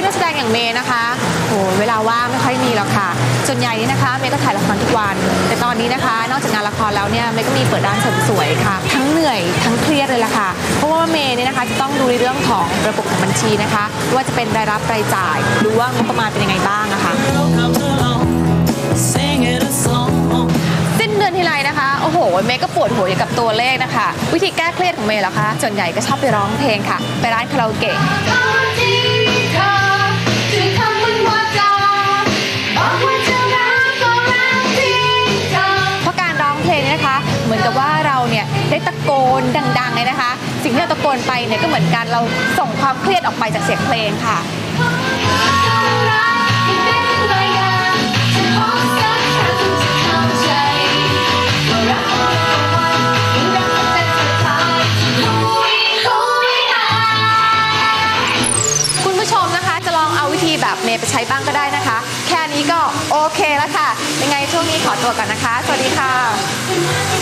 พนักแสดงอย่างเมย์นะคะโหเวลาว่างไม่ค่อยมีหรอกค่ะ ส่วนใหญ่นี่นะคะเมย์ก็ถ่ายละครทุกวัน แต่ตอนนี้นะคะ นอกจากงานละครแล้วเนี่ยเมย์ก็มีเปิดร้านเสริมสวยค่ะ ทั้งเหนื่อยทั้งเครียดเลยล่ะค่ะ เพราะว่าเมย์เนี่ยนะคะจะต้องดูในเรื่องของระบบของบัญชีนะคะว่าจะเป็นรายรับรายจ่ายดูว่างบประมาณเป็นยังไงบ้างอะคะสิ้นเดือนทีไรนะคะ โอ้โห เมย์ก็ปวดหัวอยู่กับตัวเลขนะคะ วิธีแก้เครียดของเมย์เหรอคะ ส่วนใหญ่ก็ชอบไปร้องเพลงค่ะ ไปร้านคาราโอเกะ เหมือนกับว่าเราเนี่ยได้ตะโกนดังๆเลยนะคะ สิ่งที่เราตะโกนไปเนี่ยก็เหมือนกันเราส่งความเครียดออกไปจากเสียงเพลงค่ะคุณผู้ชมนะคะจะลองเอาวิธีแบบเมย์ไปใช้บ้างก็ได้นะคะ แค่นี้ก็โอเคแล้วค่ะ ยังไงช่วงนี้ขอตัวก่อนนะคะ สวัสดีค่ะ